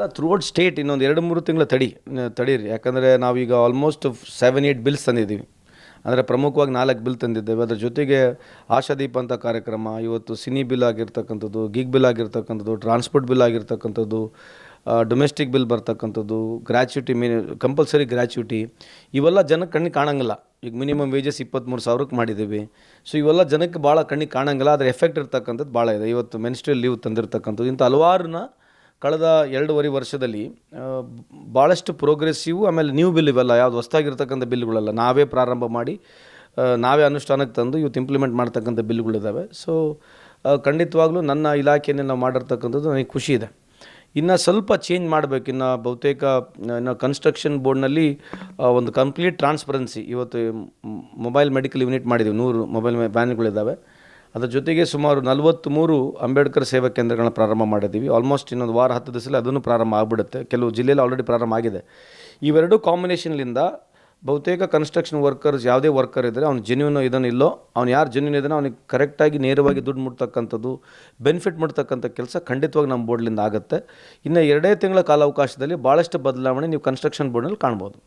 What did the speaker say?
ಅಲ್ಲ throughout state ಇನ್ನೊಂದು ಎರಡು ಮೂರು ತಿಂಗಳು ತಡಿ ತಡೀರಿ. ಯಾಕಂದರೆ ನಾವೀಗ ಆಲ್ಮೋಸ್ಟ್ ಸೆವೆನ್ ಏಯ್ಟ್ ಬಿಲ್ಸ್ ತಂದಿದ್ದೀವಿ. ಅಂದರೆ ಪ್ರಮುಖವಾಗಿ ನಾಲ್ಕು ಬಿಲ್ ತಂದಿದ್ದೇವೆ. ಅದರ ಜೊತೆಗೆ ಆಶಾದೀಪ ಅಂತ ಕಾರ್ಯಕ್ರಮ, ಇವತ್ತು ಸಿನಿ ಬಿಲ್ ಆಗಿರ್ತಕ್ಕಂಥದ್ದು ಗಿಗ್ ಬಿಲ್ ಆಗಿರ್ತಕ್ಕಂಥದ್ದು ಟ್ರಾನ್ಸ್ಪೋರ್ಟ್ ಬಿಲ್ ಆಗಿರ್ತಕ್ಕಂಥದ್ದು ಡೊಮೆಸ್ಟಿಕ್ ಬಿಲ್ ಬರ್ತಕ್ಕಂಥದ್ದು ಗ್ರ್ಯಾಚ್ಯುಟಿ ಮಿನಿ ಕಂಪಲ್ಸರಿ ಗ್ರ್ಯಾಚ್ಯುಟಿ ಇವೆಲ್ಲ ಜನಕ್ಕೆ ಕಣ್ಣಿಗೆ ಕಾಣಂಗಿಲ್ಲ. ಈಗ ಮಿನಿಮಮ್ ವೇಜಸ್ ಇಪ್ಪತ್ತ್ಮೂರು ಸಾವಿರಕ್ಕೆ ಮಾಡಿದ್ದೀವಿ. ಸೊ ಇವೆಲ್ಲ ಜನಕ್ಕೆ ಭಾಳ ಕಣ್ಣಿಗೆ ಕಾಣಂಗಿಲ್ಲ. ಆದರೆ ಎಫೆಕ್ಟ್ ಇರ್ತಕ್ಕಂಥದ್ದು ಭಾಳ ಇದೆ. ಇವತ್ತು ಮೆನ್ಸ್ಟ್ರಿಯಲ್ ಲೀವ್ ತಂದಿರ್ತಕ್ಕಂಥದ್ದು, ಇಂಥ ಹಲವಾರನ್ನ ಕಳೆದ ಎರಡೂವರೆ ವರ್ಷದಲ್ಲಿ ಭಾಳಷ್ಟು ಪ್ರೋಗ್ರೆಸಿವ್ ಆಮೇಲೆ ನ್ಯೂ ಬಿಲ್ ಇವೆಲ್ಲ, ಯಾವ್ದು ಹೊಸ್ದಾಗಿರ್ತಕ್ಕಂಥ ಬಿಲ್ಗಳೆಲ್ಲ ನಾವೇ ಪ್ರಾರಂಭ ಮಾಡಿ ನಾವೇ ಅನುಷ್ಠಾನಕ್ಕೆ ತಂದು ಇವತ್ತು ಇಂಪ್ಲಿಮೆಂಟ್ ಮಾಡ್ತಕ್ಕಂಥ ಬಿಲ್ಗಳಿದ್ದಾವೆ ಸೊ ಖಂಡಿತವಾಗ್ಲೂ ನನ್ನ ಇಲಾಖೆಯಲ್ಲಿ ನಾವು ಮಾಡಿರ್ತಕ್ಕಂಥದ್ದು ನನಗೆ ಖುಷಿ ಇದೆ. ಇನ್ನು ಸ್ವಲ್ಪ ಚೇಂಜ್ ಮಾಡಬೇಕು. ಇನ್ನು ಬಹುತೇಕ, ಇನ್ನು ಕನ್ಸ್ಟ್ರಕ್ಷನ್ ಬೋರ್ಡ್ನಲ್ಲಿ ಒಂದು ಕಂಪ್ಲೀಟ್ ಟ್ರಾನ್ಸ್ಪರೆನ್ಸಿ ಇವತ್ತು ಮೊಬೈಲ್ ಮೆಡಿಕಲ್ ಯೂನಿಟ್ ಮಾಡಿದ್ದೀವಿ ನೂರು ಮೊಬೈಲ್ ವ್ಯಾನ್ಗಳಿದ್ದಾವೆ ಅದ್ರ ಜೊತೆಗೆ ಸುಮಾರು ನಲವತ್ತ್ಮೂರು ಅಂಬೇಡ್ಕರ್ ಸೇವಾ ಕೇಂದ್ರಗಳನ್ನ ಪ್ರಾರಂಭ ಮಾಡಿದ್ದೀವಿ. ಆಲ್ಮೋಸ್ಟ್ ಇನ್ನೊಂದು ವಾರ, ಹತ್ತು ದಿವಸದಲ್ಲಿ ಅದನ್ನು ಪ್ರಾರಂಭ ಆಗಿಬಿಡುತ್ತೆ. ಕೆಲವು ಜಿಲ್ಲೆಯಲ್ಲಿ ಆಲ್ರೆಡಿ ಪ್ರಾರಂಭ ಆಗಿದೆ. ಇವೆರಡು ಕಾಂಬಿನೇಷನ್ಲಿಂದ ಬಹುತೇಕ ಕನ್ಸ್ಟ್ರಕ್ಷನ್ ವರ್ಕರ್ಸ್ ಯಾವುದೇ ವರ್ಕರ್ ಇದ್ದರೆ ಅವ್ನು ಜೆನ್ಯೂನ್ ಇದನ್ನು ಇಲ್ಲೋ, ಅವ್ನು ಯಾರು ಜೆನ್ಯೂನ್ ಇದ್ದಾನೆ ಅವ್ನಿಗೆ ಕರೆಕ್ಟಾಗಿ ನೇರವಾಗಿ ದುಡ್ಡು ಮುಟ್ತಕ್ಕಂಥದ್ದು ಬೆನಿಫಿಟ್ ಮುಟ್ತಕ್ಕಂಥ ಕೆಲಸ ಖಂಡಿತವಾಗಿ ನಮ್ಮ ಬೋರ್ಡ್ಲಿಂದ ಆಗುತ್ತೆ. ಇನ್ನು ಎರಡೇ ತಿಂಗಳ ಕಾಲಾವಕಾಶದಲ್ಲಿ ಭಾಳಷ್ಟು ಬದಲಾವಣೆ ನೀವು ಕನ್ಸ್ಟ್ರಕ್ಷನ್ ಬೋರ್ಡ್ನಲ್ಲಿ ಕಾಣ್ಬೋದು.